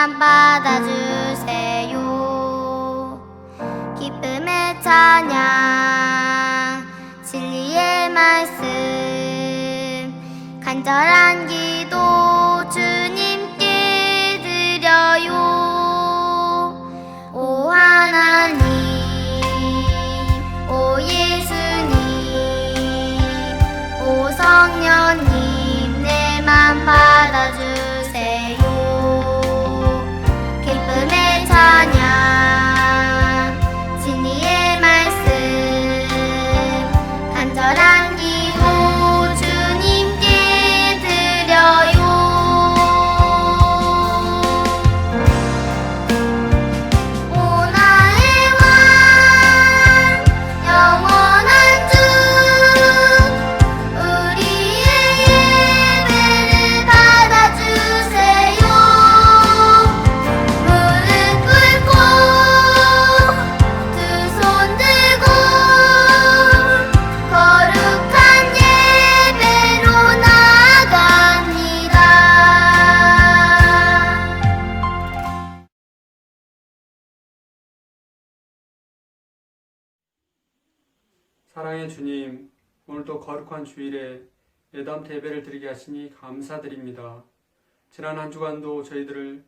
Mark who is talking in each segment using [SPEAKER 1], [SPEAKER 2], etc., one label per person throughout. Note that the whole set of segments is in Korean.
[SPEAKER 1] 내맘 받아주세요. 기쁨의 찬양, 진리의 말씀, 간절한 기도
[SPEAKER 2] 사랑의 주님, 오늘도 거룩한 주일에 예담 대배를 드리게 하시니 감사드립니다. 지난 한 주간도 저희들을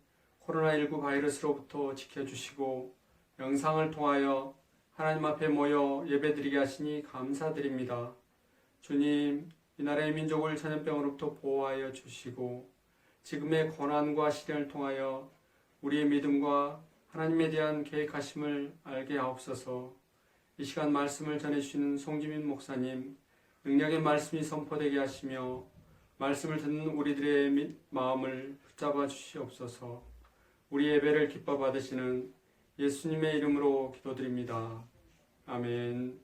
[SPEAKER 2] 코로나19 바이러스로부터 지켜주시고 영상을 통하여 하나님 앞에 모여 예배드리게 하시니 감사드립니다. 주님, 이 나라의 민족을 전염병으로부터 보호하여 주시고 지금의 고난과 시련을 통하여 우리의 믿음과 하나님에 대한 계획하심을 알게 하옵소서. 이 시간 말씀을 전해주시는 송지민 목사님, 능력의 말씀이 선포되게 하시며 말씀을 듣는 우리들의 미- 마음을 붙잡아 주시옵소서. 우리 예배를 기뻐 받으시는 예수님의 이름으로 기도드립니다. 아멘.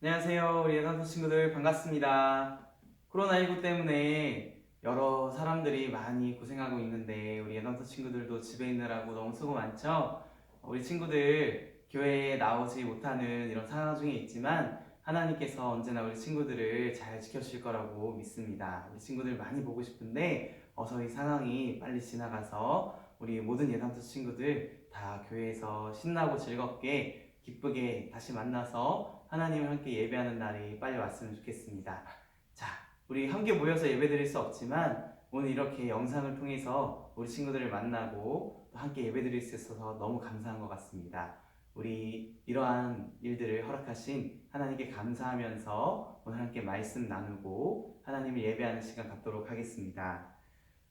[SPEAKER 3] 안녕하세요. 우리 예산소 친구들 반갑습니다. 코로나19 때문에 여러 사람들이 많이 고생하고 있는데 우리 예산소 친구들도 집에 있느라고 너무 수고 많죠? 우리 친구들 교회에 나오지 못하는 이런 상황 중에 있지만 하나님께서 언제나 우리 친구들을 잘 지켜주실 거라고 믿습니다. 우리 친구들 많이 보고 싶은데 어서 이 상황이 빨리 지나가서 우리 모든 예산소 친구들 다 교회에서 신나고 즐겁게 기쁘게 다시 만나서 하나님을 함께 예배하는 날이 빨리 왔으면 좋겠습니다. 자, 우리 함께 모여서 예배 드릴 수 없지만 오늘 이렇게 영상을 통해서 우리 친구들을 만나고 또 함께 예배 드릴 수 있어서 너무 감사한 것 같습니다. 우리 이러한 일들을 허락하신 하나님께 감사하면서 오늘 함께 말씀 나누고 하나님을 예배하는 시간 갖도록 하겠습니다.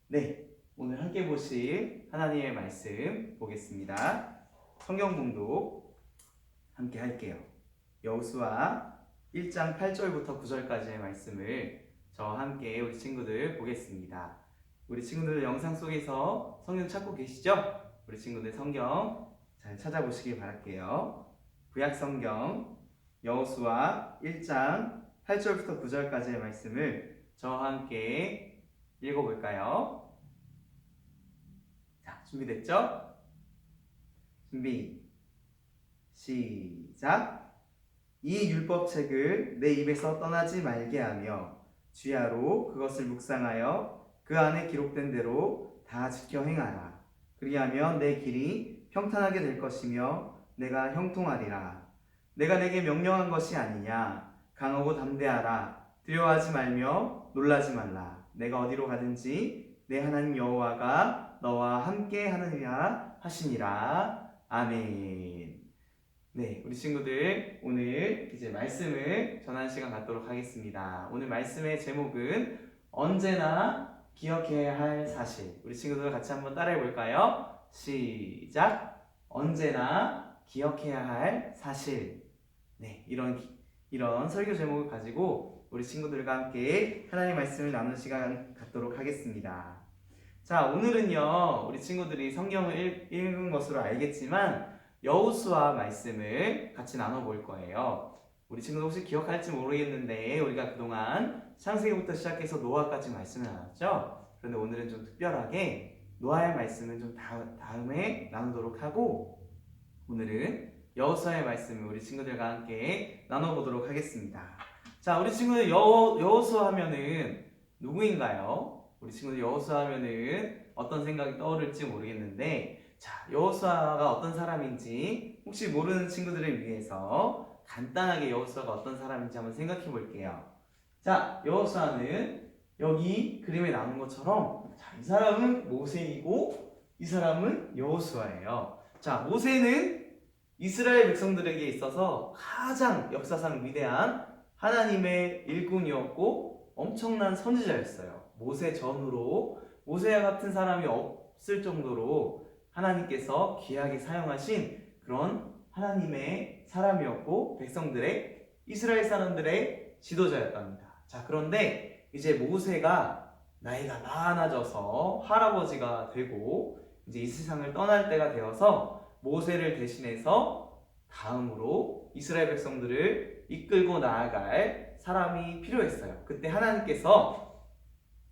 [SPEAKER 3] 네, 오늘 함께 보실 하나님의 말씀 보겠습니다. 성경 봉독 함께 할게요. 여호수아 1장 8절부터 9절까지의 말씀을 저와 함께 우리 친구들 보겠습니다. 우리 친구들 영상 속에서 성경 찾고 계시죠? 우리 친구들 성경 잘 찾아보시길 바랄게요. 구약 성경 여호수아 1장 8절부터 9절까지의 말씀을 저와 함께 읽어볼까요? 자, 준비됐죠? 준비 시작. 이 율법책을 내 입에서 떠나지 말게 하며 주야로 그것을 묵상하여 그 안에 기록된 대로 다 지켜 행하라. 그리하면 내 길이 평탄하게 될 것이며 내가 형통하리라. 내가 내게 명령한 것이 아니냐. 강하고 담대하라. 두려워하지 말며 놀라지 말라. 내가 어디로 가든지 내 하나님 여호와가 너와 함께 하느니라 하시니라. 아멘. 네, 우리 친구들 오늘 이제 말씀을 전하는 시간 갖도록 하겠습니다. 오늘 말씀의 제목은 언제나 기억해야 할 사실. 우리 친구들 같이 한번 따라해 볼까요? 시작. 언제나 기억해야 할 사실. 네, 이런 기- 이런 설교 제목을 가지고 우리 친구들과 함께 하나님의 말씀을 나누는 시간 갖도록 하겠습니다. 자, 오늘은요, 우리 친구들이 성경을 읽, 읽은 것으로 알겠지만, 여우수와 말씀을 같이 나눠 볼 거예요. 우리 친구들 혹시 기억할지 모르겠는데, 우리가 그동안 창세기부터 시작해서 노아까지 말씀을 나눴죠? 그런데 오늘은 좀 특별하게 노아의 말씀은 좀 다, 다음에 나누도록 하고, 오늘은 여호수아의 말씀을 우리 친구들과 함께 나눠보도록 하겠습니다. 자, 우리 친구들 여, 여호수아 하면은 누구인가요? 우리 친구들 여호수아 하면은 어떤 생각이 떠오를지 모르겠는데 자, 여호수아가 어떤 사람인지 혹시 모르는 친구들을 위해서 간단하게 여호수아가 어떤 사람인지 한번 생각해 볼게요. 자, 여호수아는 여기 그림에 나온 것처럼 자, 이 사람은 모세이고 이 사람은 여호수아예요. 자, 모세는 이스라엘 백성들에게 있어서 가장 역사상 위대한 하나님의 일꾼이었고 엄청난 선지자였어요. 모세 전후로 모세와 같은 사람이 없을 정도로 하나님께서 귀하게 사용하신 그런 하나님의 사람이었고 백성들의 이스라엘 사람들의 지도자였답니다. 자, 그런데 이제 모세가 나이가 많아져서 할아버지가 되고 이제 이 세상을 떠날 때가 되어서 모세를 대신해서 다음으로 이스라엘 백성들을 이끌고 나아갈 사람이 필요했어요. 그때 하나님께서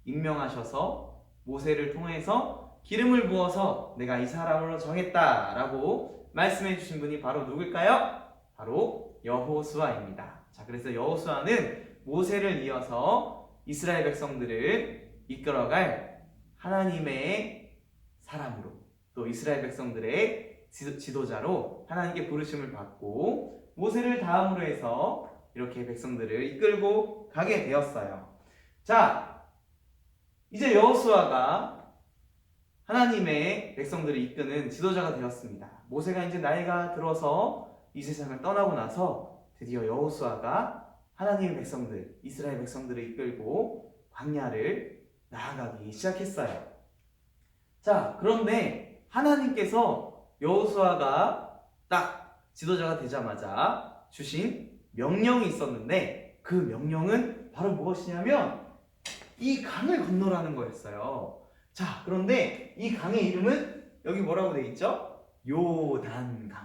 [SPEAKER 3] 임명하셔서 모세를 통해서 기름을 부어서 내가 이 사람으로 정했다라고 말씀해 주신 분이 바로 누굴까요? 바로 여호수아입니다. 자, 그래서 여호수아는 모세를 이어서 이스라엘 백성들을 이끌어갈 하나님의 사람으로 또 이스라엘 백성들의 지- 지도자로 하나님께 부르심을 받고 모세를 다음으로 해서 이렇게 백성들을 이끌고 가게 되었어요. 자, 이제 여호수아가 하나님의 백성들을 이끄는 지도자가 되었습니다. 모세가 이제 나이가 들어서 이 세상을 떠나고 나서 드디어 여호수아가 하나님의 백성들, 이스라엘 백성들을 이끌고 광야를 나아가기 시작했어요. 자, 그런데 하나님께서 여호수아가 딱 지도자가 되자마자 주신 명령이 있었는데 그 명령은 바로 무엇이냐면 이 강을 건너라는 거였어요. 자, 그런데 이 강의 이름은 여기 뭐라고 돼 있죠? 요단강이에요.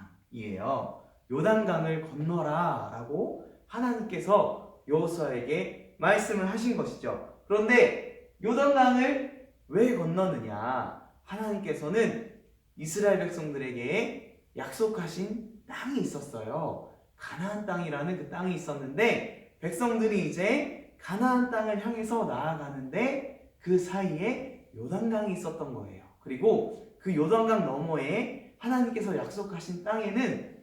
[SPEAKER 3] 요단강을 건너라 라고 하나님께서 여호수아에게 말씀을 하신 것이죠. 그런데 요단강을 왜 건너느냐? 하나님께서는 이스라엘 백성들에게 약속하신 땅이 있었어요. 가나안 땅이라는 그 땅이 있었는데 백성들이 이제 가나안 땅을 향해서 나아가는데 그 사이에 요단강이 있었던 거예요. 그리고 그 요단강 너머에 하나님께서 약속하신 땅에는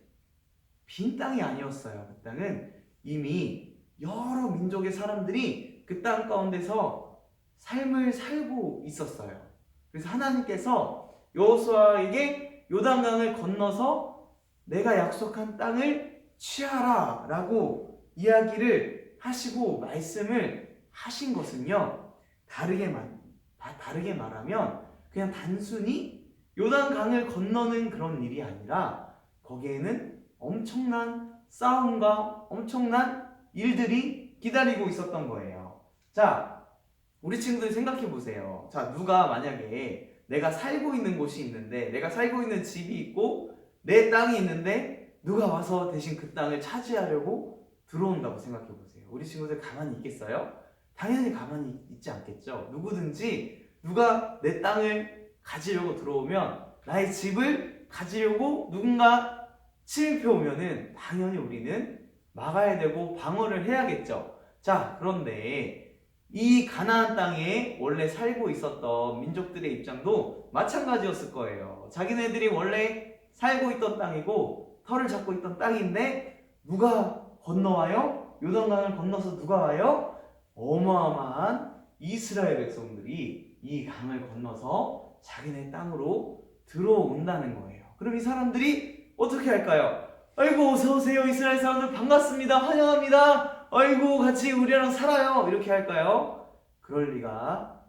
[SPEAKER 3] 빈 땅이 아니었어요. 그 땅은 이미 여러 민족의 사람들이 그 땅 가운데서 삶을 살고 있었어요. 그래서 하나님께서 여호수아에게 요단강을 건너서 내가 약속한 땅을 취하라라고 이야기를 하시고 말씀을 하신 것은요. 다르게 말 다- 다르게 말하면 그냥 단순히 요단강을 건너는 그런 일이 아니라 거기에는 엄청난 싸움과 엄청난 일들이 기다리고 있었던 거예요. 자, 우리 친구들 생각해 보세요. 자, 누가 만약에 내가 살고 있는 곳이 있는데, 내가 살고 있는 집이 있고, 내 땅이 있는데, 누가 와서 대신 그 땅을 차지하려고 들어온다고 생각해 보세요. 우리 친구들 가만히 있겠어요? 당연히 가만히 있지 않겠죠. 누구든지 누가 내 땅을 가지려고 들어오면 나의 집을 가지려고 누군가 침입해 오면은 당연히 우리는 막아야 되고 방어를 해야겠죠. 자, 그런데 이 가나안 땅에 원래 살고 있었던 민족들의 입장도 마찬가지였을 거예요. 자기네들이 원래 살고 있던 땅이고 털을 잡고 있던 땅인데 누가 건너와요? 요단강을 건너서 누가 와요? 어마어마한 이스라엘 백성들이 이 강을 건너서 자기네 땅으로 들어온다는 거예요. 그럼 이 사람들이 어떻게 할까요? 아이고 어서 오세요 이스라엘 사람들 반갑습니다 환영합니다. 아이고 같이 우리랑 살아요 이렇게 할까요? 그럴 리가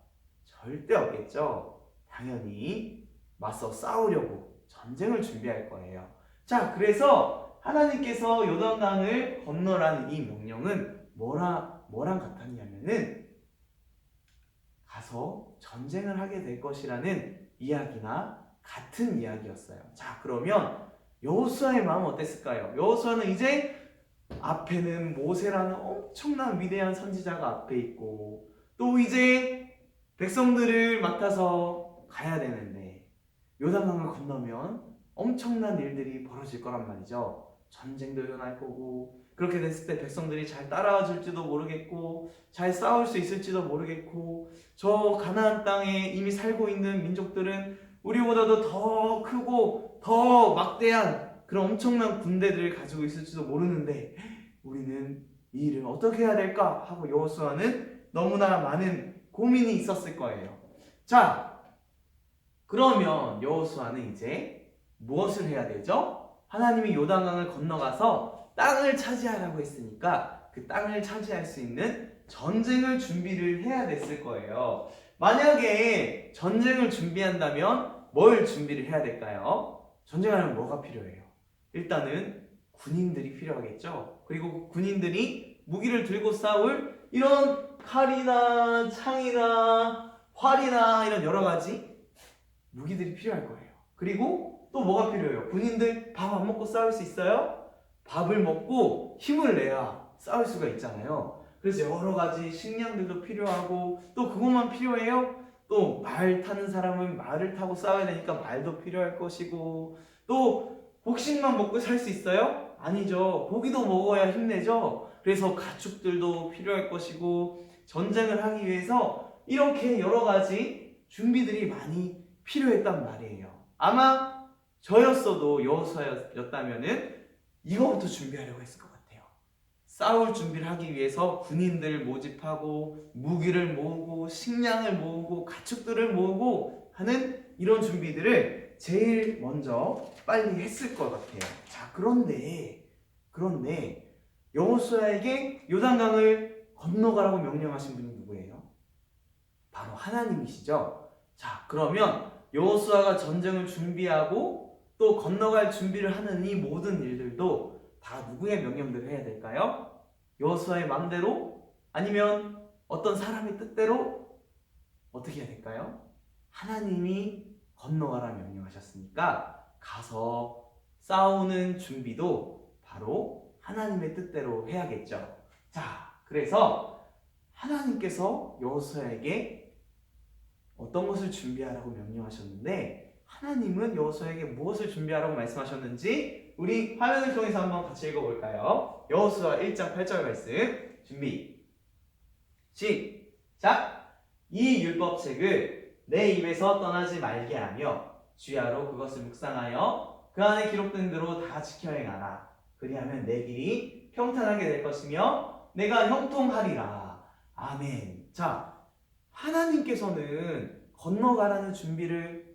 [SPEAKER 3] 절대 없겠죠. 당연히 맞서 싸우려고 전쟁을 준비할 거예요. 자 그래서 하나님께서 요단강을 건너라는 이 명령은 뭐라 뭐랑 같았냐면은 가서 전쟁을 하게 될 것이라는 이야기나 같은 이야기였어요. 자, 그러면 여호수아의 마음은 어땠을까요? 여호수아는 이제 앞에는 모세라는 엄청난 위대한 선지자가 앞에 있고 또 이제 백성들을 맡아서 가야 되는데 요단강을 건너면 엄청난 일들이 벌어질 거란 말이죠. 전쟁도 일어날 거고 그렇게 됐을 때 백성들이 잘 따라와 줄지도 모르겠고 잘 싸울 수 있을지도 모르겠고 저 가나안 땅에 이미 살고 있는 민족들은 우리보다도 더 크고 더 막대한 그런 엄청난 군대들을 가지고 있을지도 모르는데 우리는 이 일을 어떻게 해야 될까 하고 여호수아는 너무나 많은 고민이 있었을 거예요. 자, 그러면 여호수아는 이제 무엇을 해야 되죠? 하나님이 요단강을 건너가서 땅을 차지하라고 했으니까 그 땅을 차지할 수 있는 전쟁을 준비를 해야 됐을 거예요. 만약에 전쟁을 준비한다면 뭘 준비를 해야 될까요? 전쟁하려면 뭐가 필요해요? 일단은 군인들이 필요하겠죠. 그리고 그 군인들이 무기를 들고 싸울 이런 칼이나 창이나 활이나 이런 여러 가지 무기들이 필요할 거예요. 그리고 또 뭐가 필요해요? 군인들 밥 안 먹고 싸울 수 있어요? 밥을 먹고 힘을 내야 싸울 수가 있잖아요. 그래서 여러 가지 식량들도 필요하고 또 그것만 필요해요? 또 말 타는 사람은 말을 타고 싸워야 되니까 말도 필요할 것이고 또 복식만 먹고 살 수 있어요? 아니죠. 고기도 먹어야 힘내죠. 그래서 가축들도 필요할 것이고 전쟁을 하기 위해서 이렇게 여러 가지 준비들이 많이 필요했단 말이에요. 아마 저였어도 여호수아였다면은 이거부터 준비하려고 했을 것 같아요. 싸울 준비를 하기 위해서 군인들 모집하고 무기를 모으고 식량을 모으고 가축들을 모으고 하는 이런 준비들을 제일 먼저 빨리 했을 것 같아요. 자, 그런데 그런데 여호수아에게 요단강을 건너가라고 명령하신 분이 누구예요? 바로 하나님이시죠. 자, 그러면 여호수아가 전쟁을 준비하고 또 건너갈 준비를 하는 이 모든 일들도 다 누구의 명령대로 해야 될까요? 여호수아의 마음대로 아니면 어떤 사람의 뜻대로 어떻게 해야 될까요? 하나님이 건너가라 명령하셨으니까 가서 싸우는 준비도 바로 하나님의 뜻대로 해야겠죠. 자, 그래서 하나님께서 여호수아에게 어떤 것을 준비하라고 명령하셨는데 하나님은 여호수아에게 무엇을 준비하라고 말씀하셨는지 우리 화면을 통해서 한번 같이 읽어볼까요? 여호수아 1장 8절 말씀. 준비. 시작. 이 율법책을 내 입에서 떠나지 말게 하며 주야로 그것을 묵상하여 그 안에 기록된 대로 다 지켜 행하라. 그리하면 내 길이 평탄하게 될 것이며 내가 형통하리라. 아멘. 자 하나님께서는 건너가라는 준비를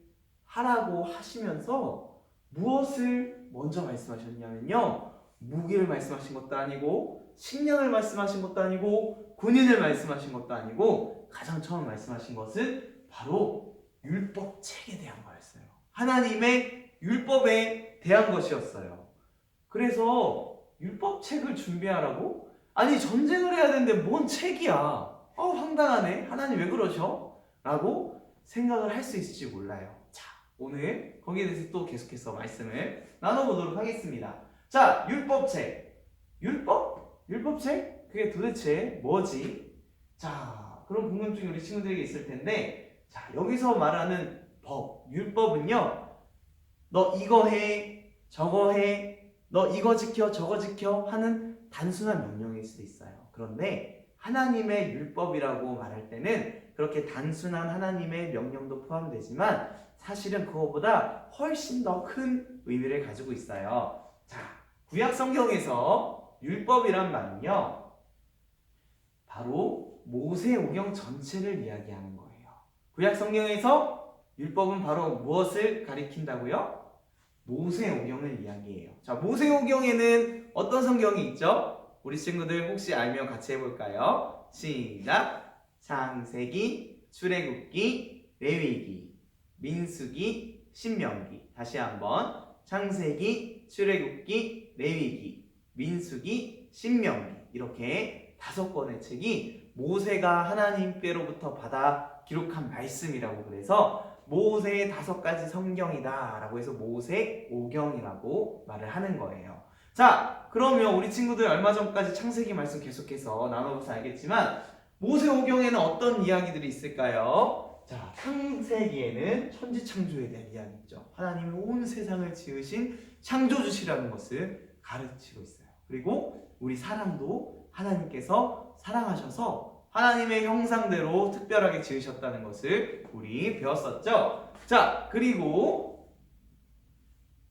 [SPEAKER 3] 하라고 하시면서 무엇을 먼저 말씀하셨냐면요. 무기를 말씀하신 것도 아니고 식량을 말씀하신 것도 아니고 군인을 말씀하신 것도 아니고 가장 처음 말씀하신 것은 바로 율법책에 대한 거였어요. 하나님의 율법에 대한 것이었어요. 그래서 율법책을 준비하라고? 아니 전쟁을 해야 되는데 뭔 책이야? 어 황당하네. 하나님 왜 그러셔? 라고 생각을 할 수 있을지 몰라요. 자, 오늘 거기에 대해서 또 계속해서 말씀을 나눠보도록 하겠습니다. 자, 율법책. 율법? 율법책? 그게 도대체 뭐지? 자, 그런 궁금증이 우리 친구들에게 있을 텐데, 자, 여기서 말하는 법, 율법은요, 너 이거 해, 저거 해, 너 이거 지켜 저거 지켜 하는 단순한 명령일 수도 있어요. 그런데 하나님의 율법이라고 말할 때는 그렇게 단순한 하나님의 명령도 포함되지만 사실은 그거보다 훨씬 더 큰 의미를 가지고 있어요. 자, 구약 성경에서 율법이란 말은요. 바로 모세오경 전체를 이야기하는 거예요. 구약 성경에서 율법은 바로 무엇을 가리킨다고요? 모세오경을 이야기해요. 자, 모세오경에는 어떤 성경이 있죠? 우리 친구들 혹시 알면 같이 해볼까요? 시작! 창세기, 출애굽기, 레위기, 민수기, 신명기. 다시 한번 창세기, 출애굽기, 레위기, 민수기, 신명기. 이렇게 다섯 권의 책이 모세가 하나님께로부터 받아 기록한 말씀이라고 그래서 모세의 다섯 가지 성경이다 라고 해서 모세 오경이라고 말을 하는 거예요. 자, 그러면 우리 친구들 얼마 전까지 창세기 말씀 계속해서 나눠봐서 알겠지만 모세 오경에는 어떤 이야기들이 있을까요? 자, 창세기에는 천지 창조에 대한 이야기 있죠. 하나님이 온 세상을 지으신 창조주시라는 것을 가르치고 있어요. 그리고 우리 사람도 하나님께서 사랑하셔서 하나님의 형상대로 특별하게 지으셨다는 것을 우리 배웠었죠. 자, 그리고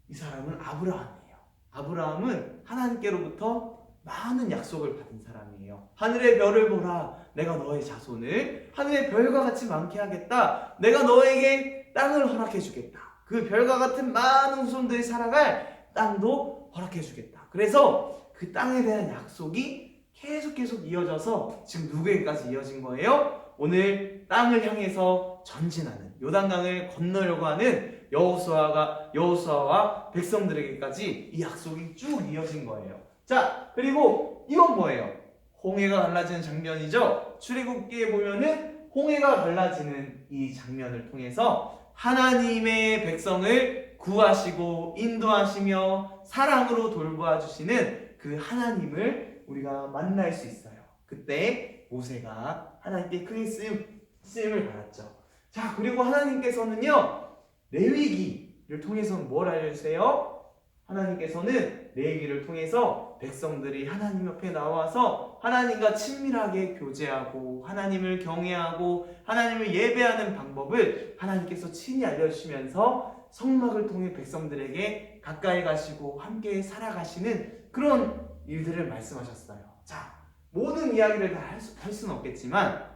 [SPEAKER 3] 이 사람은 아브라함이에요. 아브라함은 하나님께로부터 많은 약속을 받은 사람이에요. 하늘의 별을 보라. 내가 너의 자손을 하늘의 별과 같이 많게 하겠다. 내가 너에게 땅을 허락해 주겠다. 그 별과 같은 많은 후손들이 살아갈 땅도 허락해 주겠다. 그래서 그 땅에 대한 약속이 계속 계속 이어져서 지금 누구에게까지 이어진 거예요? 오늘 땅을 향해서 전진하는 요단강을 건너려고 하는 여호수아가 여호수아와 백성들에게까지 이 약속이 쭉 이어진 거예요. 자, 그리고 이건 뭐예요? 홍해가 갈라지는 장면이죠. 출애굽기에 보면은 홍해가 갈라지는 이 장면을 통해서 하나님의 백성을 구하시고 인도하시며 사랑으로 돌보아 주시는 그 하나님을 우리가 만날 수 있어요. 그때 모세가 하나님께 크게 쓰임, 쓰임을 받았죠. 자, 그리고 하나님께서는요, 레위기를 통해서 뭘 알려주세요? 하나님께서는 레위기를 통해서 백성들이 하나님 옆에 나와서 하나님과 친밀하게 교제하고 하나님을 경외하고 하나님을 예배하는 방법을 하나님께서 친히 알려주시면서 성막을 통해 백성들에게 가까이 가시고 함께 살아가시는 그런 일들을 말씀하셨어요. 자, 모든 이야기를 다 할 수는 없겠지만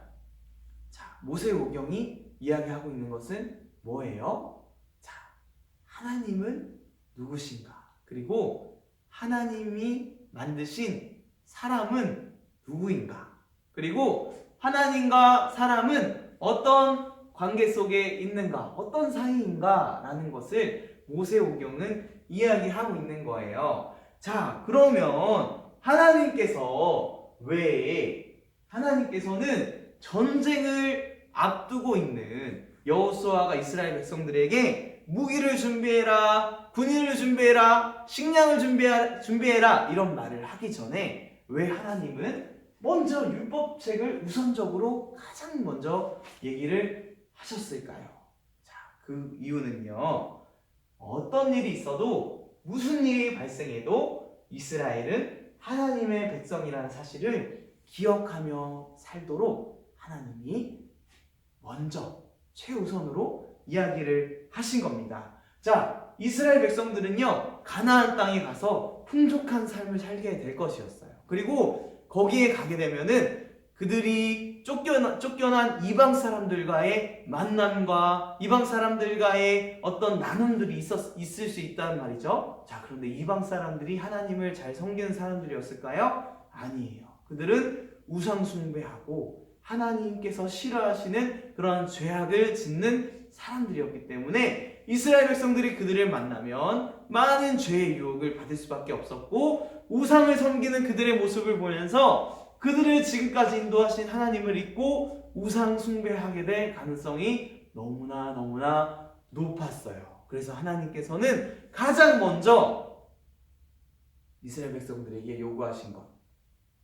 [SPEAKER 3] 자, 모세오경이 이야기하고 있는 것은 뭐예요? 자, 하나님은 누구신가? 그리고 하나님이 만드신 사람은 누구인가? 그리고 하나님과 사람은 어떤 관계 속에 있는가? 어떤 사이인가? 라는 것을 모세오경은 이야기하고 있는 거예요. 자, 그러면 하나님께서 왜 하나님께서는 전쟁을 앞두고 있는 여호수아가 이스라엘 백성들에게 무기를 준비해라, 군인을 준비해라, 식량을 준비하, 준비해라 이런 말을 하기 전에 왜 하나님은 먼저 율법책을 우선적으로 가장 먼저 얘기를 하셨을까요? 자, 그 이유는요. 어떤 일이 있어도 무슨 일이 발생해도 이스라엘은 하나님의 백성이라는 사실을 기억하며 살도록 하나님이 먼저 최우선으로 이야기를 하신 겁니다. 자, 이스라엘 백성들은요, 가나안 땅에 가서 풍족한 삶을 살게 될 것이었어요. 그리고 거기에 가게 되면은 그들이 쫓겨난, 쫓겨난 이방 사람들과의 만남과 이방 사람들과의 어떤 나눔들이 있었, 있을 수 있다는 말이죠. 자, 그런데 이방 사람들이 하나님을 잘 섬기는 사람들이었을까요? 아니에요. 그들은 우상숭배하고 하나님께서 싫어하시는 그런 죄악을 짓는 사람들이었기 때문에 이스라엘 백성들이 그들을 만나면 많은 죄의 유혹을 받을 수밖에 없었고 우상을 섬기는 그들의 모습을 보면서 그들을 지금까지 인도하신 하나님을 잊고 우상 숭배하게 될 가능성이 너무나 너무나 높았어요. 그래서 하나님께서는 가장 먼저 이스라엘 백성들에게 요구하신 것,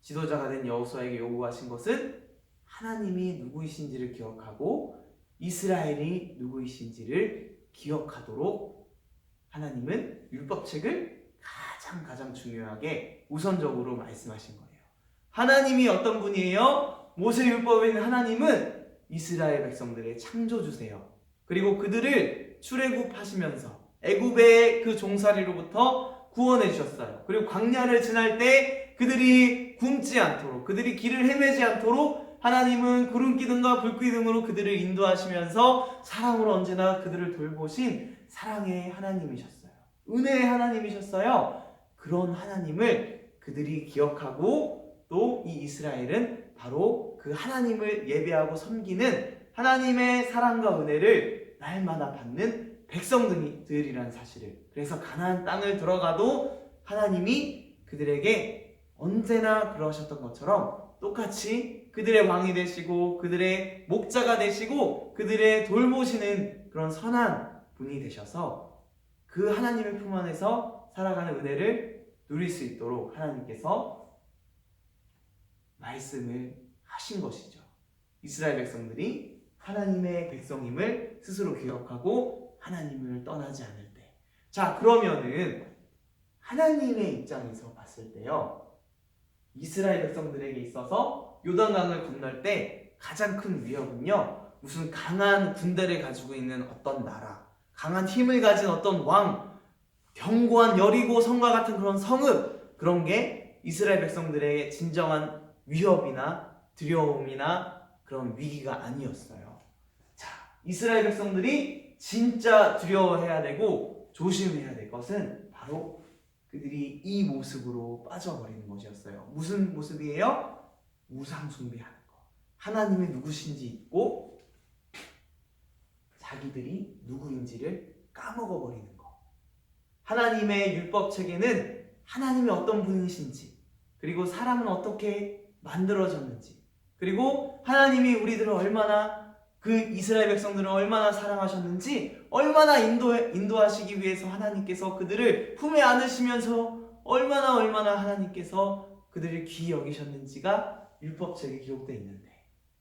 [SPEAKER 3] 지도자가 된 여호수아에게 요구하신 것은 하나님이 누구이신지를 기억하고 이스라엘이 누구이신지를 기억하도록 하나님은 율법책을 가장 가장 중요하게 우선적으로 말씀하신 거예요. 하나님이 어떤 분이에요? 모세 율법에 있는 하나님은 이스라엘 백성들의 창조주세요. 그리고 그들을 출애굽하시면서 애굽의 그 종살이로부터 구원해 주셨어요. 그리고 광야를 지날 때 그들이 굶지 않도록 그들이 길을 헤매지 않도록 하나님은 구름 기둥과 불 기둥으로 그들을 인도하시면서 사랑으로 언제나 그들을 돌보신 사랑의 하나님이셨어요. 은혜의 하나님이셨어요. 그런 하나님을 그들이 기억하고 또 이 이스라엘은 바로 그 하나님을 예배하고 섬기는 하나님의 사랑과 은혜를 날마다 받는 백성들이라는 사실을 그래서 가나안 땅을 들어가도 하나님이 그들에게 언제나 그러하셨던 것처럼 똑같이 그들의 왕이 되시고 그들의 목자가 되시고 그들의 돌보시는 그런 선한 분이 되셔서 그 하나님의 품 안에서 살아가는 은혜를 누릴 수 있도록 하나님께서 말씀을 하신 것이죠. 이스라엘 백성들이 하나님의 백성임을 스스로 기억하고 하나님을 떠나지 않을 때. 자, 그러면은 하나님의 입장에서 봤을 때요. 이스라엘 백성들에게 있어서 요단강을 건널 때 가장 큰 위협은요. 무슨 강한 군대를 가지고 있는 어떤 나라, 강한 힘을 가진 어떤 왕, 견고한 여리고 성과 같은 그런 성읍 그런 게 이스라엘 백성들에게 진정한 위협이나 두려움이나 그런 위기가 아니었어요. 자, 이스라엘 백성들이 진짜 두려워해야 되고 조심해야 될 것은 바로 그들이 이 모습으로 빠져버리는 것이었어요. 무슨 모습이에요? 우상 숭배하는 거. 하나님이 누구신지 잊고 자기들이 누구인지를 까먹어 버리는 거. 하나님의 율법 책에는 하나님이 어떤 분이신지, 그리고 사람은 어떻게 만들어졌는지, 그리고 하나님이 우리들을 얼마나 그 이스라엘 백성들을 얼마나 사랑하셨는지, 얼마나 인도, 인도하시기 위해서 하나님께서 그들을 품에 안으시면서 얼마나 얼마나 하나님께서 그들을 귀히 여기셨는지가 율법책에 기록되어 있는데,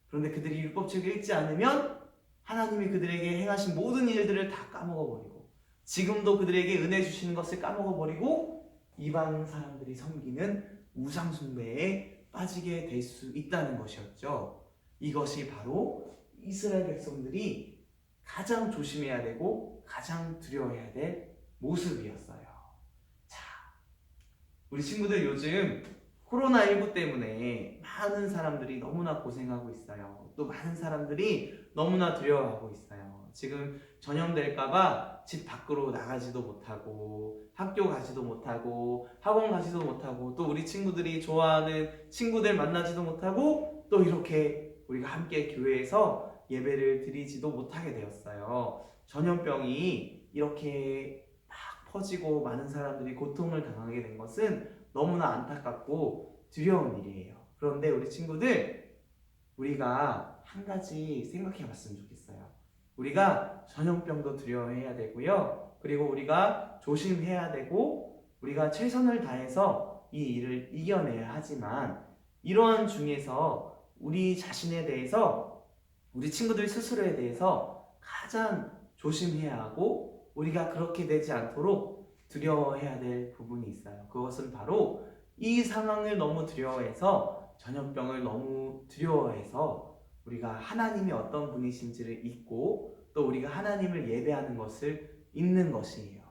[SPEAKER 3] 그런데 그들이 율법책을 읽지 않으면 하나님이 그들에게 행하신 모든 일들을 다 까먹어버리고, 지금도 그들에게 은혜 주시는 것을 까먹어버리고, 이방 사람들이 섬기는 우상숭배에 빠지게 될 수 있다는 것이었죠. 이것이 바로 이스라엘 백성들이 가장 조심해야 되고 가장 두려워해야 될 모습이었어요. 자, 우리 친구들 요즘 코로나19 때문에 많은 사람들이 너무나 고생하고 있어요. 또 많은 사람들이 너무나 두려워하고 있어요. 지금 전염될까봐 집 밖으로 나가지도 못하고 학교 가지도 못하고 학원 가지도 못하고 또 우리 친구들이 좋아하는 친구들 만나지도 못하고 또 이렇게 우리가 함께 교회에서 예배를 드리지도 못하게 되었어요. 전염병이 이렇게 막 퍼지고 많은 사람들이 고통을 당하게 된 것은 너무나 안타깝고 두려운 일이에요. 그런데 우리 친구들 우리가 한 가지 생각해 봤으면 좋겠어요. 우리가 전염병도 두려워해야 되고요. 그리고 우리가 조심해야 되고 우리가 최선을 다해서 이 일을 이겨내야 하지만 이러한 중에서 우리 자신에 대해서 우리 친구들 스스로에 대해서 가장 조심해야 하고 우리가 그렇게 되지 않도록 두려워해야 될 부분이 있어요. 그것은 바로 이 상황을 너무 두려워해서 전염병을 너무 두려워해서 우리가 하나님이 어떤 분이신지를 잊고 또 우리가 하나님을 예배하는 것을 잊는 것이에요.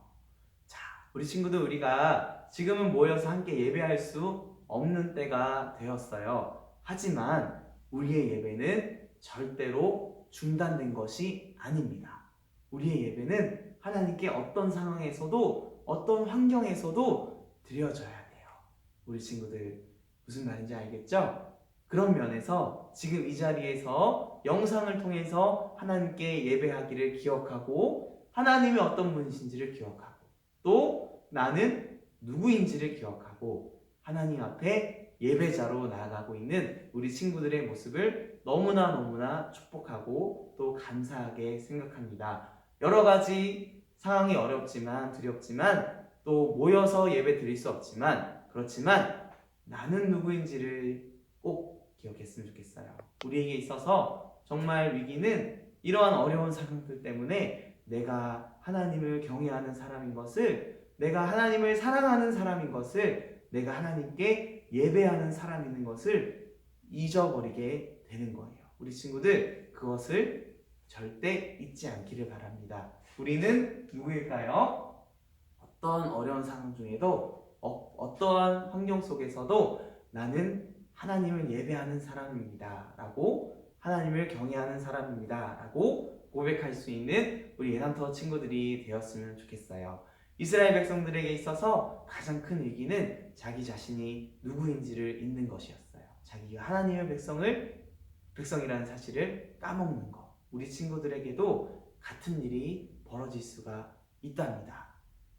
[SPEAKER 3] 자, 우리 친구들 우리가 지금은 모여서 함께 예배할 수 없는 때가 되었어요. 하지만 우리의 예배는 절대로 중단된 것이 아닙니다. 우리의 예배는 하나님께 어떤 상황에서도 어떤 환경에서도 드려져야 돼요. 우리 친구들 무슨 말인지 알겠죠? 그런 면에서 지금 이 자리에서 영상을 통해서 하나님께 예배하기를 기억하고 하나님이 어떤 분이신지를 기억하고 또 나는 누구인지를 기억하고 하나님 앞에 예배자로 나아가고 있는 우리 친구들의 모습을 너무나 너무나 축복하고 또 감사하게 생각합니다. 여러 가지 상황이 어렵지만 두렵지만 또 모여서 예배 드릴 수 없지만 그렇지만 나는 누구인지를 꼭 기억했으면 좋겠어요. 우리에게 있어서 정말 위기는 이러한 어려운 상황들 때문에 내가 하나님을 경외하는 사람인 것을 내가 하나님을 사랑하는 사람인 것을 내가 하나님께 예배하는 사람인 것을 잊어버리게 되는 거예요. 우리 친구들 그것을 절대 잊지 않기를 바랍니다. 우리는 누구일까요? 어떤 어려운 상황 중에도 어, 떠한 환경 속에서도 나는 하나님을 예배하는 사람입니다. 라고 하나님을 경외하는 사람입니다. 라고 고백할 수 있는 우리 예산터 친구들이 되었으면 좋겠어요. 이스라엘 백성들에게 있어서 가장 큰 위기는 자기 자신이 누구인지를 잊는 것이었어요. 자기가 하나님의 백성을 백성이라는 사실을 까먹는 것. 우리 친구들에게도 같은 일이 벌어질 수가 있답니다.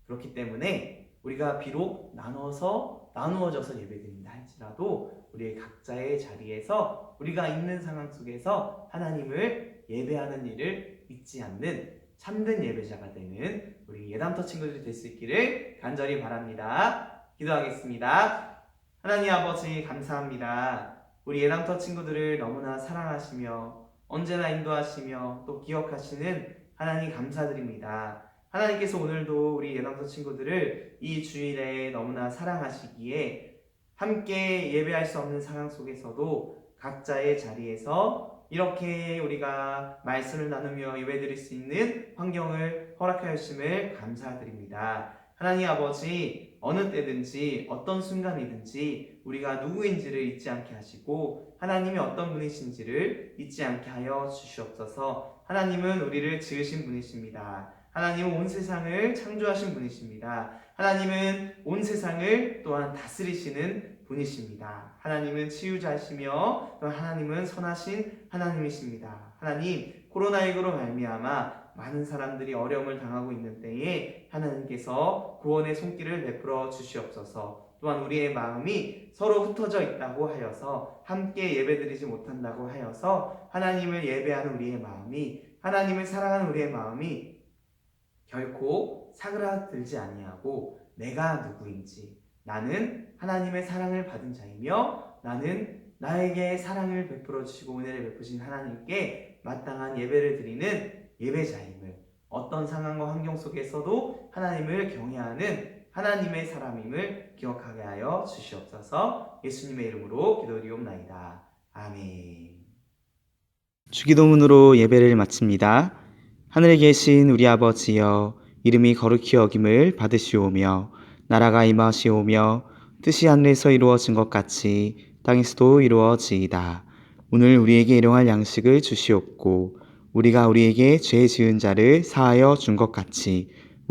[SPEAKER 3] 그렇기 때문에 우리가 비록 나눠서 나누어져서 예배드린다 할지라도 우리의 각자의 자리에서 우리가 있는 상황 속에서 하나님을 예배하는 일을 잊지 않는 참된 예배자가 되는 우리 예담터 친구들이 될 수 있기를 간절히 바랍니다. 기도하겠습니다. 하나님 아버지 감사합니다. 우리 예담터 친구들을 너무나 사랑하시며 언제나 인도하시며 또 기억하시는 하나님 감사드립니다. 하나님께서 오늘도 우리 예담터 친구들을 이 주일에 너무나 사랑하시기에 함께 예배할 수 없는 상황 속에서도 각자의 자리에서 이렇게 우리가 말씀을 나누며 예배드릴 수 있는 환경을 허락하여 주심을 감사드립니다. 하나님 아버지 어느 때든지 어떤 순간이든지 우리가 누구인지를 잊지 않게 하시고 하나님이 어떤 분이신지를 잊지 않게 하여 주시옵소서. 하나님은 우리를 지으신 분이십니다. 하나님은 온 세상을 창조하신 분이십니다. 하나님은 온 세상을 또한 다스리시는 분이십니다. 하나님은 치유자시며 또 하나님은 선하신 하나님이십니다. 하나님 코로나19로 말미암아 많은 사람들이 어려움을 당하고 있는 때에 하나님께서 구원의 손길을 베풀어 주시옵소서. 또한 우리의 마음이 서로 흩어져 있다고 하여서 함께 예배드리지 못한다고 하여서 하나님을 예배하는 우리의 마음이 하나님을 사랑하는 우리의 마음이 결코 사그라들지 아니하고 내가 누구인지 나는 하나님의 사랑을 받은 자이며 나는 나에게 사랑을 베풀어 주시고 은혜를 베푸신 하나님께 마땅한 예배를 드리는 예배자임을 어떤 상황과 환경 속에서도 하나님을 경외하는 하나님의 사람임을 기억하게 하여 주시옵소서 예수님의 이름으로 기도드리옵나이다. 아멘
[SPEAKER 4] 주기도문으로 예배를 마칩니다. 하늘에 계신 우리 아버지여 이름이 거룩히 여김을 받으시오며 나라가 임하시오며 뜻이 하늘에서 이루어진 것 같이 땅에서도 이루어지이다. 오늘 우리에게 일용할 양식을 주시옵고 우리가 우리에게 죄 지은 자를 사하여 준 것 같이